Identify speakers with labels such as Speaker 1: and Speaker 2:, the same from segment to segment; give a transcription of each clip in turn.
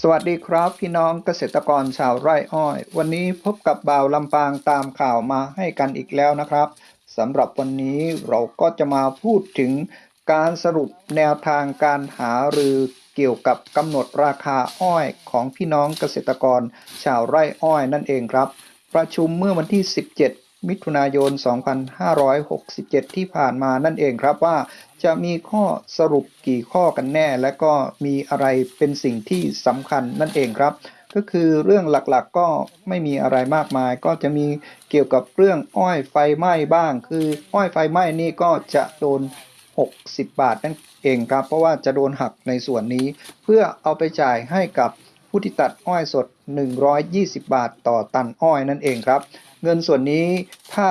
Speaker 1: สวัสดีครับพี่น้องเกษตรกรชาวไร่อ้อย วันนี้พบกับบ่าวลำปางตามข่าวมาให้กันอีกแล้วนะครับสำหรับวันนี้เราก็จะมาพูดถึงการสรุปแนวทางการหารือเกี่ยวกับกำหนดราคาอ้อยของพี่น้องเกษตรกรชาวไร่อ้อยนั่นเองครับ ประชุมเมื่อวันที่ 17 มิถุนายน 2567 ที่ผ่านมานั่นเองครับว่าจะมีข้อสรุปกี่ข้อกันแน่ และก็มีอะไรเป็นสิ่งที่สำคัญนั่นเองครับ ก็คือเรื่องหลักๆก็ไม่มีอะไรมากมาย ก็จะมีเกี่ยวกับเรื่องอ้อยไฟไหม้บ้าง คืออ้อยไฟไหม้นี่ก็จะโดน 60 บาทนั่นเองครับ เพราะว่าจะโดนหักในส่วนนี้ เพื่อเอาไปจ่ายให้กับ ผู้ที่ตัดอ้อยสด 120 บาทต่อตันอ้อยนั่นเองครับ เงินส่วนนี้ถ้า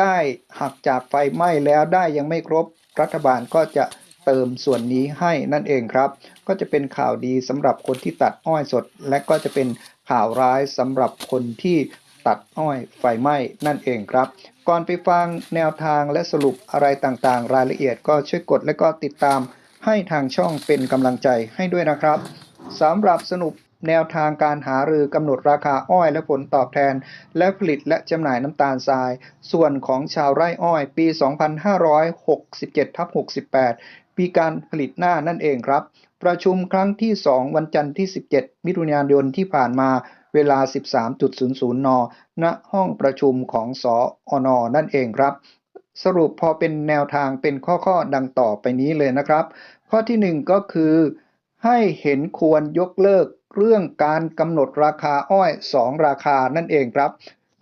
Speaker 1: ได้หักจากไฟไหม้แล้วได้ยังไม่ครบรัฐบาลก็จะเติมส่วนนี้ให้นั่นเองครับ ก็จะเป็นข่าวดีสำหรับคนที่ตัดอ้อยสด และก็จะเป็นข่าวร้ายสำหรับคนที่ตัดอ้อยไฟไหม้นั่นเองครับ ก่อนไปฟังแนวทางและสรุปอะไรต่างๆ รายละเอียดก็ช่วยกดและก็ติดตามให้ทางช่องเป็นกำลังใจให้ด้วยนะครับสำหรับสรุป แนวทางการหารือกำหนดราคาอ้อยและผลตอบแทน และผลิตและจำหน่ายน้ำตาลทราย ส่วนของชาวไร่อ้อยปี 2567ทับ68 ปีการผลิตหน้านั่นเองครับ ประชุมครั้งที่ 2 วันจันทร์ที่ 17 มิถุนายนที่ผ่านมาเวลา 13.00 น ณ ห้องประชุมของสออนนั่นเองครับ สรุปพอเป็นแนวทางเป็นข้อๆดังต่อไปนี้เลยนะครับ ข้อที่ 1 ก็คือ ให้เห็นควรยกเลิกเรื่องการกำหนดราคาอ้อย 2 ราคานั่นเองครับ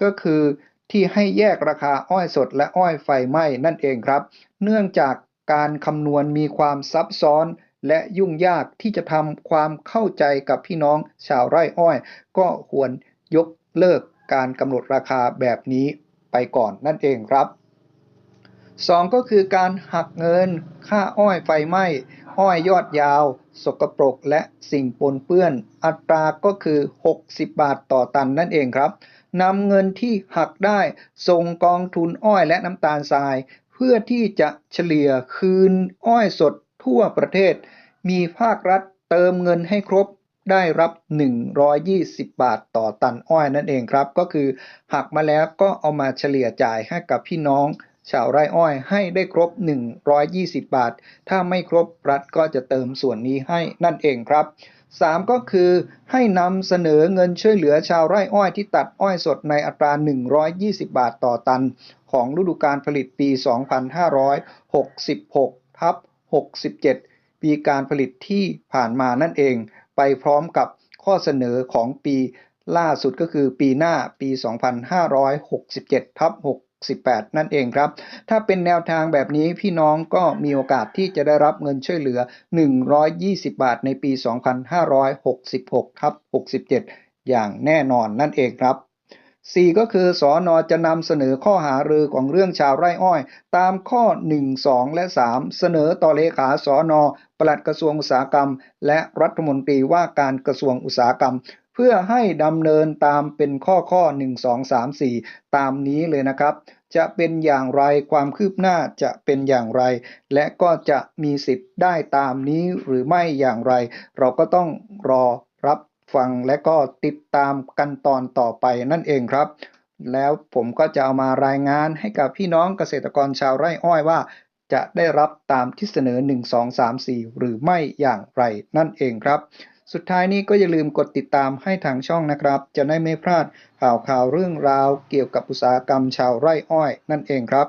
Speaker 1: ก็คือที่ให้แยกราคาอ้อยสดและอ้อยไฟไหม้นั่นเองครับ เนื่องจากการคำนวณมีความซับซ้อนและยุ่งยากที่จะทำความเข้าใจกับพี่น้องชาวไร่อ้อย ก็ควรยกเลิกการกำหนดราคาแบบนี้ไปก่อนนั่นเองครับ 2 ก็คือการหักเงิน ค่าอ้อยไฟไหม้ อ้อยยอดยาว สกปรกและสิ่งปนเปื้อน อัตราก็คือ 60 บาทต่อตันนั่นเองครับนำเงินที่หักได้ส่งกองทุนอ้อยและน้ำตาลทราย เพื่อที่จะเฉลี่ยคืนอ้อยสดทั่วประเทศ มีภาครัฐเติมเงินให้ครบได้รับ 120 บาทต่อตันอ้อยนั่นเองครับ ก็คือหักมาแล้วก็เอามาเฉลี่ยจ่ายให้กับพี่น้อง ชาวไร่อ้อยให้ได้ครบ 120 บาท ถ้าไม่ครบรัฐก็จะเติมส่วนนี้ให้นั่นเองครับ 3 ก็คือให้นำเสนอเงินช่วยเหลือชาวไร่อ้อยที่ตัดอ้อยสดในอัตรา 120 บาทต่อตัน ของฤดูการผลิตปี 2566ทับ67 ปีการผลิตที่ผ่านมานั่นเอง ไปพร้อมกับข้อเสนอของปีล่าสุดก็คือปีหน้าปี 2567ทับ 68 นั่นเองครับ ถ้าเป็นแนวทางแบบนี้พี่น้องก็มีโอกาสที่จะได้รับเงินช่วยเหลือ 120 บาทในปี 2566ทับ67 อย่างแน่นอนนั่นเองครับ4ก็คือสอนอจะนำเสนอข้อหารือของเรื่องชาวไร่อ้อย ตามข้อ 1 2 และ 3 เสนอต่อเลขาสอนอปลัดกระทรวงอุตสาหกรรม และรัฐมนตรีว่าการกระทรวงอุตสาหกรรม เพื่อให้ดำเนินตามเป็นข้อข้อ 1 2 3 4 ตามนี้เลยนะครับ จะเป็นอย่างไรความคืบหน้าจะเป็นอย่างไร และก็จะมีสิทธิ์ได้ตามนี้หรือไม่อย่างไร เราก็ต้องรอรับฟังและก็ติดตามกันตอนต่อไปนั่นเองครับ แล้วผมก็จะเอามารายงานให้กับพี่น้องเกษตรกรชาวไร่อ้อยว่า จะได้รับตามที่เสนอ 1 2 3 4 หรือไม่อย่างไรนั่นเองครับ สุดท้ายนี้ก็อย่าลืมกดติดตามให้ทางช่องนะครับ จะได้ไม่พลาดข่าวข่าวเรื่องราวเกี่ยวกับอุตสาหกรรมชาวไร่อ้อยนั่นเองครับ